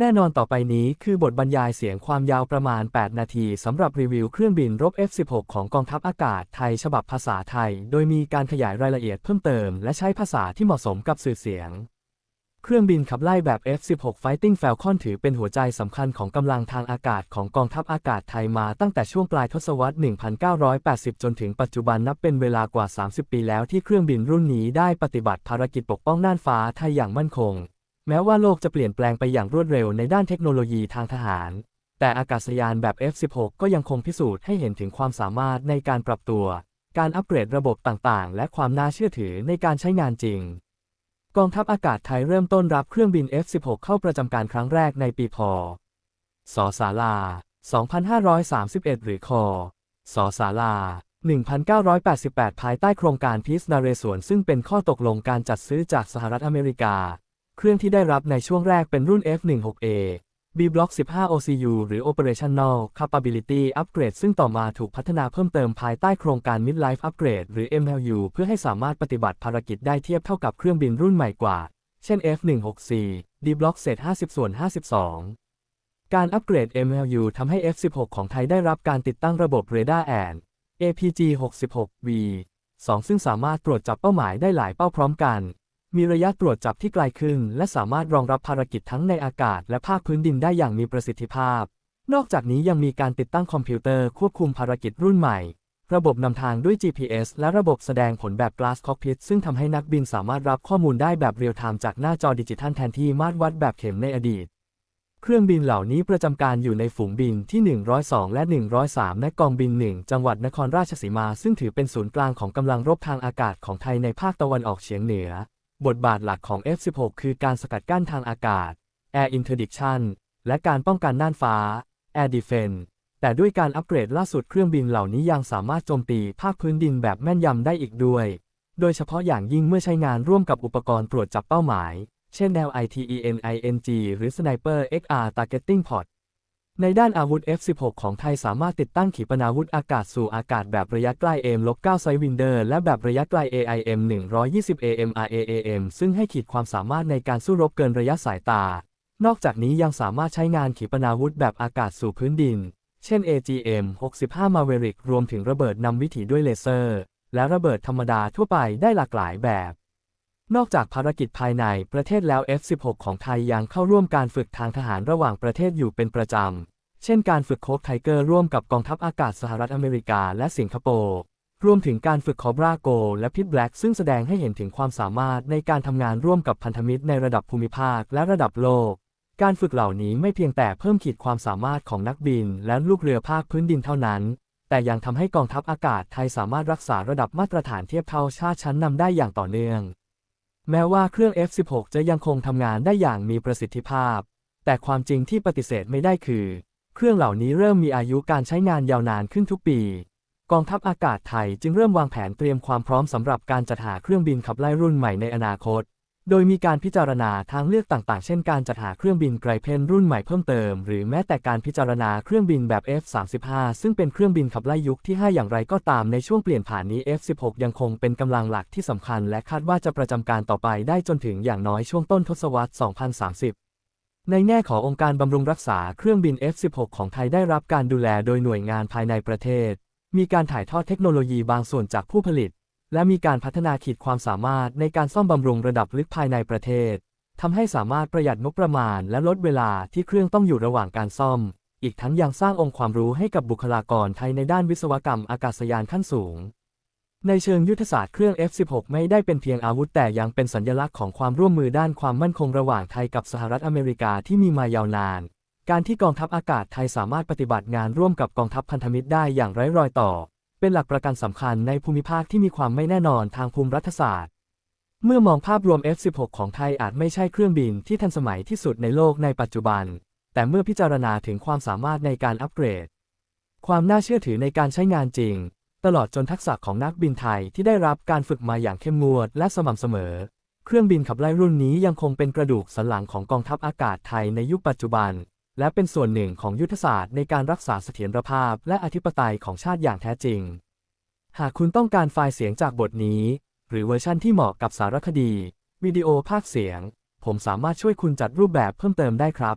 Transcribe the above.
แน่นอนต่อไปนี้คือบทบรรยายเสียงความยาวประมาณ 8 นาทีสำหรับรีวิวเครื่องบินรบ F-16 ของกองทัพอากาศไทยฉบับภาษาไทย โดยมีการขยายรายละเอียดเพิ่มเติม และใช้ภาษาที่เหมาะสมกับสื่อเสียง เครื่องบินขับไล่แบบ F-16 Fighting Falcon ถือเป็นหัวใจสำคัญของกำลังทางอากาศของกองทัพอากาศไทยมาตั้งแต่ช่วงปลายทศวรรษ 1980 จนถึงปัจจุบันนับเป็นเวลากว่า 30 ปีแล้วที่เครื่องบินรุ่นนี้ได้ปฏิบัติภารกิจปกป้องน่านฟ้าไทยอย่างมั่นคง แม้ว่าโลกจะเปลี่ยนแปลงไปอย่างรวดเร็วในด้านเทคโนโลยีทางทหาร แต่อากาศยานแบบ F-16 ก็ยังคงพิสูจน์ให้เห็นถึงความสามารถในการปรับตัว การอัปเกรดระบบต่างๆ และความน่าเชื่อถือในการใช้งานจริง กองทัพอากาศไทยเริ่มต้นรับเครื่องบิน F-16 เข้าประจำการครั้งแรกในปีพ.ศศาลา 2531 หรือค.ศศาลา 1988 ภายใต้โครงการพีซนาเรสวนซึ่งเป็นข้อตกลงการจัดซื้อจากสหรัฐอเมริกา เครื่องที่ได้รับในช่วงแรกเป็นรุ่น F16A B Block 15 OCU หรือ Operational Capability Upgrade ซึ่งต่อมาถูกพัฒนาเพิ่มเติมภายใต้โครงการ Midlife Upgrade หรือ MLU เพื่อให้สามารถปฏิบัติภารกิจได้เทียบเท่ากับเครื่องบินรุ่นใหม่กว่า เช่น F16C D Block เศษ50ส่วน52 การอัปเกรด MLU ทำให้ F16 ของไทยได้รับการติดตั้งระบบ Radar and APG 66V 2 ซึ่งสามารถตรวจจับเป้าหมายได้หลายเป้าพร้อมกัน มีระยะตรวจจับที่ไกลขึ้น และสามารถรองรับภารกิจทั้งในอากาศและภาคพื้นดินได้อย่างมีประสิทธิภาพ นอกจากนี้ยังมีการติดตั้งคอมพิวเตอร์ควบคุมภารกิจรุ่นใหม่ ระบบนำทางด้วย GPS และระบบแสดงผลแบบ Glass Cockpit ซึ่งทำให้นักบินสามารถรับข้อมูลได้แบบเรียลไทม์จากหน้าจอดิจิทัลแทนที่มาตรวัดแบบเข็มในอดีตเครื่องบินเหล่านี้ประจำการอยู่ในฝูงบินที่ 102 และ 103 และกองบิน 1 จังหวัดนครราชสีมา ซึ่งถือเป็นศูนย์กลางของกำลังรบทางอากาศของไทยในภาคตะวันออกเฉียงเหนือ บทบาทหลักของ F-16 คือการสกัดกั้นทางอากาศ Air Interdiction และการป้องกันน่านฟ้า Air Defense แต่ด้วยการอัปเกรดล่าสุดเครื่องบินเหล่านี้ยังสามารถโจมตีภาคพื้นดินแบบแม่นยำได้อีกด้วย โดยเฉพาะอย่างยิ่งเมื่อใช้งานร่วมกับอุปกรณ์ตรวจจับเป้าหมาย เช่นแนว ITENING หรือ Sniper XR Targeting Pod ในด้านอาวุธ F-16 ของไทยสามารถติดตั้งขีปนาวุธอากาศสู่อากาศแบบระยะใกล้ AIM-9 Sidewinder และแบบระยะไกล AIM 120 AMRAAM ซึ่งให้ขีดความสามารถในการสู้รบเกินระยะสายตา นอกจากนี้ยังสามารถใช้งานขีปนาวุธแบบอากาศสู่พื้นดิน เช่น AGM-65 Maverick รวมถึงระเบิดนำวิถีด้วยเลเซอร์ และระเบิดธรรมดาทั่วไปได้หลากหลายแบบ นอกจากภารกิจภายในประเทศแล้ว F-16 ของไทยยังเข้าร่วมการฝึกทางทหารระหว่างประเทศอยู่เป็นประจำ เช่นการฝึกโคบไทเกอร์ร่วมกับกองทัพอากาศสหรัฐอเมริกาและสิงคโปร์รวมถึงการฝึกคอบราโกและพิทแบล็กซึ่งแสดงให้เห็นถึงความสามารถในการทำงานร่วมกับพันธมิตรในระดับภูมิภาคและระดับโลก การฝึกเหล่านี้ไม่เพียงแต่เพิ่มขีดความสามารถของนักบิน และลูกเรือภาคพื้นดินเท่านั้น แต่ยังทำให้กองทัพอากาศไทยสามารถรักษาระดับมาตรฐานเทียบเท่าชาติชั้นนำได้อย่างต่อเนื่อง แม้ว่าเครื่อง F16 จะยังคงทำงานได้อย่างมีประสิทธิภาพ แต่ความจริงที่ปฏิเสธไม่ได้คือ เครื่องเหล่านี้เริ่มมีอายุการใช้งานยาวนานขึ้นทุกปี กองทัพอากาศไทยจึงเริ่มวางแผนเตรียมความพร้อมสำหรับการจัดหาเครื่องบินขับไล่รุ่นใหม่ในอนาคต โดยมีการพิจารณาทางเลือกต่างๆ เช่นการจัดหาเครื่องบินไกรเพนรุ่นใหม่เพิ่มเติม หรือแม้แต่การพิจารณาเครื่องบินแบบ F35 ซึ่งเป็นเครื่องบินขับไล่ยุคที่ 5 อย่างไรก็ตามในช่วงเปลี่ยนผ่านนี้ F16 ยังคงเป็นกำลังหลักที่สำคัญ และคาดว่าจะประจำการต่อไปได้จนถึงอย่างน้อยช่วงต้นทศวรรษ 2030ในแง่ขององค์การบำรุงรักษาเครื่องบิน F16 ของไทยได้รับการดูแลโดยหน่วยงานภายในประเทศ มีการถ่ายทอดเทคโนโลยีบางส่วนจากผู้ผลิต และมีการพัฒนาขีดความสามารถในการซ่อมบำรุงระดับลึกภายในประเทศทำให้สามารถประหยัดงบประมาณและลดเวลาที่เครื่องต้องอยู่ระหว่างการซ่อม อีกทั้งยังสร้างองค์ความรู้ให้กับบุคลากรไทยในด้านวิศวกรรมอากาศยานขั้นสูง ในเชิงยุทธศาสตร์เครื่อง F16 ไม่ได้เป็นเพียงอาวุธแต่ยังเป็นสัญลักษณ์ของความร่วมมือด้านความมั่นคงระหว่างไทยกับสหรัฐอเมริกาที่มีมายาวนาน การที่กองทัพอากาศไทยสามารถปฏิบัติงานร่วมกับกองทัพพันธมิตรได้อย่างไร้รอยต่อ เป็นหลักประกันสำคัญในภูมิภาคที่มีความไม่แน่นอนทางภูมิรัฐศาสตร์ เมื่อมองภาพรวม F16 ของไทยอาจไม่ใช่เครื่องบินที่ทันสมัยที่สุดในโลกในปัจจุบัน แต่เมื่อพิจารณาถึงความสามารถในการอัปเกรด ความน่าเชื่อถือในการใช้งานจริง ตลอดจนทักษะของนักบินไทยที่ได้รับการฝึกมาอย่างเข้มงวดและสม่ำเสมอ เครื่องบินขับไล่รุ่นนี้ยังคงเป็นกระดูกสันหลังของกองทัพอากาศไทยในยุคปัจจุบัน และเป็นส่วนหนึ่งของยุทธศาสตร์ในการรักษาเสถียรภาพและอธิปไตยของชาติอย่างแท้จริง หากคุณต้องการไฟล์เสียงจากบทนี้ หรือเวอร์ชั่นที่เหมาะกับสารคดี วิดีโอภาคเสียง ผมสามารถช่วยคุณจัดรูปแบบเพิ่มเติมได้ครับ